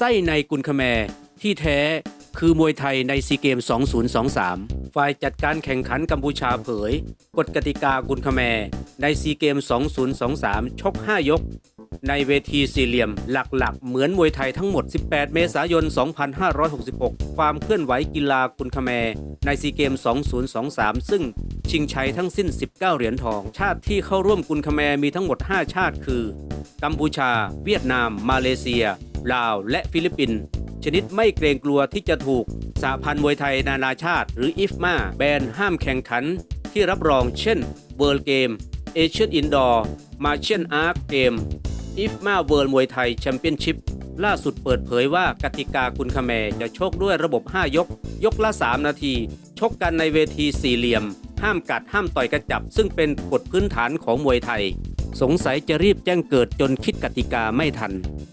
ไส้ในกุลคแมที่แท้คือมวยไทยในซีเกม 2023 ฝ่ายจัดการแข่งขันกัมพูชาเผย กฎกติกากุลคแมในซีเกม 2023 ชก 5 ยก ในเวทีสี่เหลี่ยมหลักๆ เหมือนมวยไทยทั้งหมด 18 เมษายน 2566 ความเคลื่อนไหวกีฬากุลคแมในซีเกม 2023 ซึ่งชิงชัยทั้งสิ้น 19 เหรียญทอง ชาติที่เข้าร่วมกุลคแมมีทั้งหมด 5 ชาติคือ กัมพูชา เวียดนาม มาเลเซีย ลาว และฟิลิปปินส์ชนิดไม่เกรงกลัวที่จะถูกสหพันธ์มวยไทยนานาชาติ หรืออิฟมาแบนห้ามแข่งขัน ที่รับรองเช่นเวิร์ลเกมเอเชียนอินดอร์มาเชียนอาร์คเกมอิฟมาเวิร์ลมวยไทยแชมเปี้ยนชิพล่าสุดเปิดเผยว่ากติกาคุณคแมจะชกด้วยระบบ 5 ยก ยกละ 3 นาที ชกกันในเวทีสี่เหลี่ยม ห้ามกัดห้ามต่อยกระจับ ซึ่งเป็นกฎพื้นฐานของมวยไทย สงสัยจะรีบแจ้งเกิดจนคิดกติกาไม่ทัน